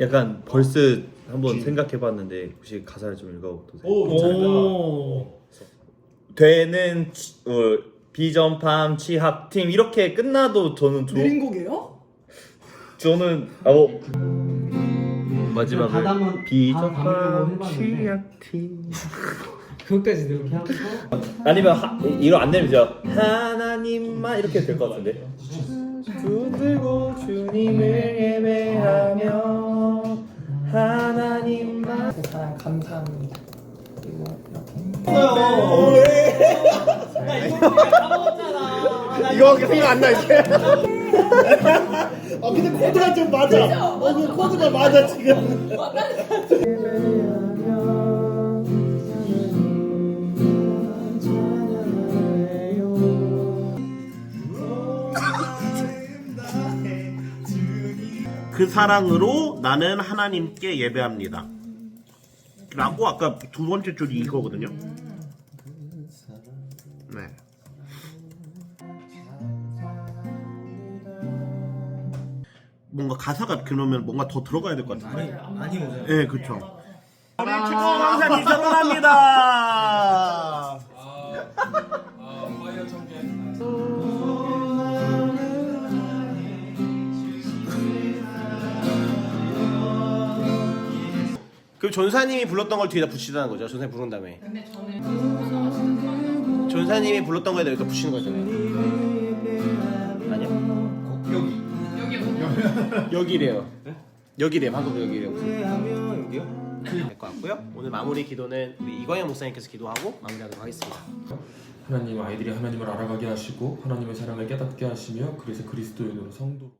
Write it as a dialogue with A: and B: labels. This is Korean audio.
A: 약간 벌스 한번 생각해봤는데 혹시 가사를 좀 읽어도 돼요?
B: 오.
A: 되는 치- 어, 비전팜 치학팀 이렇게 끝나도 저는 좋
C: 느린 곡이에요?
A: 저는 아뭐
D: 그
A: 마지막을
D: 바다 한번 담으려고
A: 비전팜
D: 해봤는데.
A: 치학팀
C: 그것까지.
D: 이렇게 하면서
A: 아니면 하, 이거 안 되면 저 하나님만 이렇게 될 것 같은데 두 들고 주님을
B: 이거밖에 생각 안 나 이제. 아 근데 코드가 좀 맞아. 어, 그 코드가 맞아 지금. 그 사랑으로 나는 하나님께 예배합니다. 라고 아까 두 번째 줄이 이거거든요. 네. 뭔가 가사가 그러면 뭔가 더 들어가야 될 것 같은데.
A: 많이 오잖아요
B: 네, 그렇죠. 우리 최고 강사님 결혼합니다. 그 전사님이 불렀던 걸 뒤에다 붙이다는 거죠. 전사님 부른 다음에.
C: 근데 저는
B: 전사님이 불렀던 거에다 여기다 붙이는 거잖아요. 아니요?
C: 여기 뭐냐?
B: 여기래요. 여기래요. 방금 여기래요. 여기요? 될것 같고요. 오늘 마무리 기도는 우리 이광현 목사님께서 기도하고 마무리하도록 하겠습니다.
E: 하나님 아이들이 하나님을 알아가게 하시고 하나님의 사랑을 깨닫게 하시며 그래서 그리스도인으로 성도